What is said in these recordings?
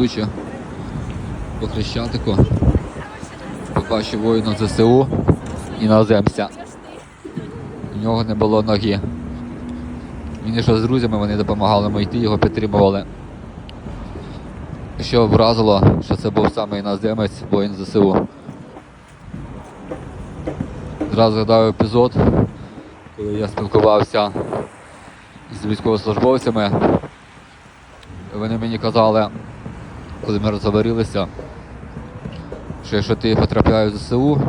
йдучи по Хрещатику, побачив воїна ЗСУ іноземця. У нього не було ноги. Він йшов з друзями, вони допомагали йому йти, його підтримували. Що вразило, що це був саме іноземець, воїн ЗСУ. Зразу згадав епізод, коли я спілкувався з військовослужбовцями. Вони мені казали, коли ми розговорилися, що якщо ти потрапляєш в ЗСУ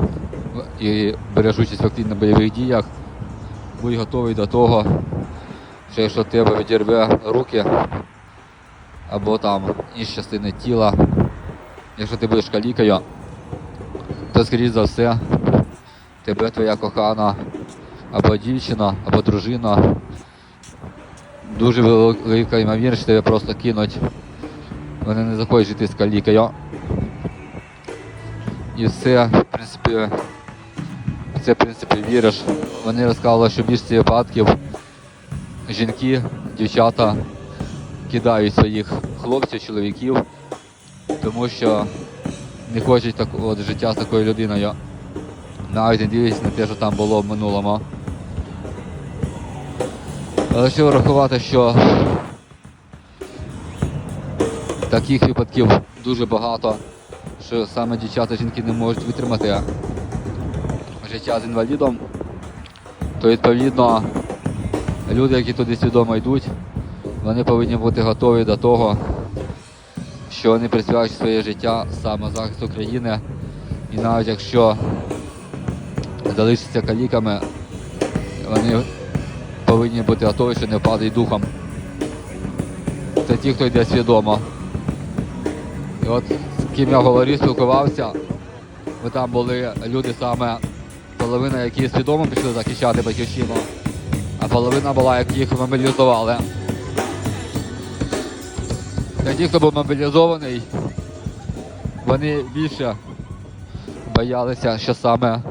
і береш участь в активних бойових діях, будь готовий до того, що якщо тебе відірве руки або там інші частини тіла, якщо ти будеш калікою, то скоріш за все тебе твоя кохана або дівчина, або дружина. Дуже велика ймовірність, що тебе просто кинуть. Вони не захочуть жити з калікою. І все, в принципі, це, в принципі, віриш. Вони розказували, що в більшості випадків жінки, дівчата кидають своїх хлопців, чоловіків, тому що не хочуть так, от, життя з такою людиною. Навіть не дивлячись на те, що там було в минулому. Але ще врахувати, що таких випадків дуже багато, що саме дівчата жінки не можуть витримати життя з інвалідом, то відповідно люди, які туди свідомо йдуть, вони повинні бути готові до того, що вони присвячують своє життя саме захисту країни. І навіть якщо залишаться каліками, вони повинні бути готові, що не впадуть духом. Це ті, хто йде свідомо. І от з ким я говорив, спілкувався, бо там були люди саме половина, які свідомо пішли захищати батьківщину, а половина була, як їх мобілізували. Та ті, хто був мобілізований, вони більше боялися, що саме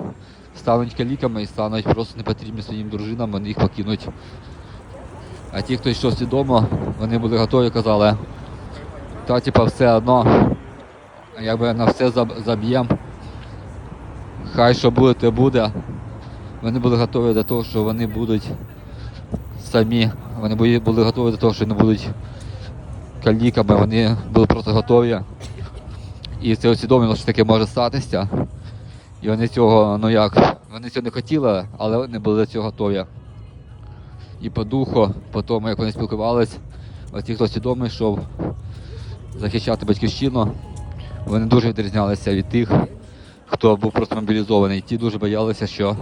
стануть каліками і стануть просто непотрібні своїм дружинам, вони їх покинуть. А ті, хто йшов свідомо, вони були готові, казали, та типа все одно, якби на все заб- заб'єм, хай що буде, те буде. Вони були готові до того, що вони будуть самі, вони були- готові до того, що не будуть каліками, вони були просто готові. І це усвідомлено, що таке може статися. І вони цього, ну як, вони цього не хотіли, але вони були до цього готові. І по духу, по тому, як вони спілкувались, оці, хто свідомий йшов захищати батьківщину, вони дуже відрізнялися від тих, хто був просто мобілізований. Ті дуже боялися, що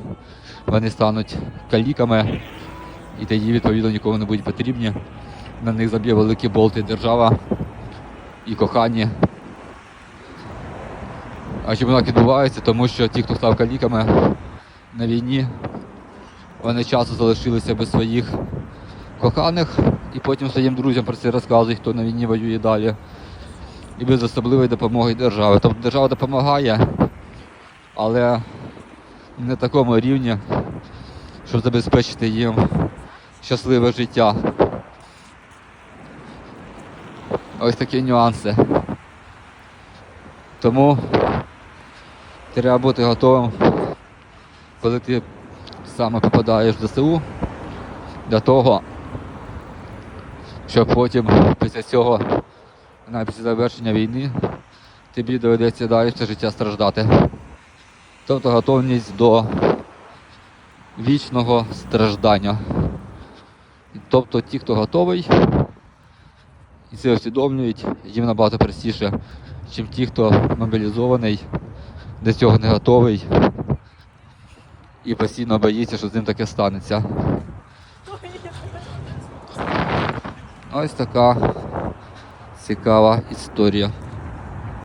вони стануть каліками, і тоді, відповідно, нікому не будуть потрібні. На них заб'є великі болти держава і кохані. А чому так відбувається? Тому що ті, хто став каліками на війні, вони часто залишилися без своїх коханих і потім своїм друзям про це розказують, хто на війні воює далі. І без особливої допомоги держави. Тобто держава допомагає, але не на такому рівні, щоб забезпечити їм щасливе життя. Ось такі нюанси. Тому треба бути готовим, коли ти саме попадаєш в ЗСУ, до того, щоб потім після цього, навіть після завершення війни, тобі доведеться далі все життя страждати. Тобто готовність до вічного страждання. Тобто ті, хто готовий, і це усвідомлюють, їм набагато простіше, ніж ті, хто мобілізований, до цього не готовий і постійно боїться, що з ним таке станеться. Ось така цікава історія.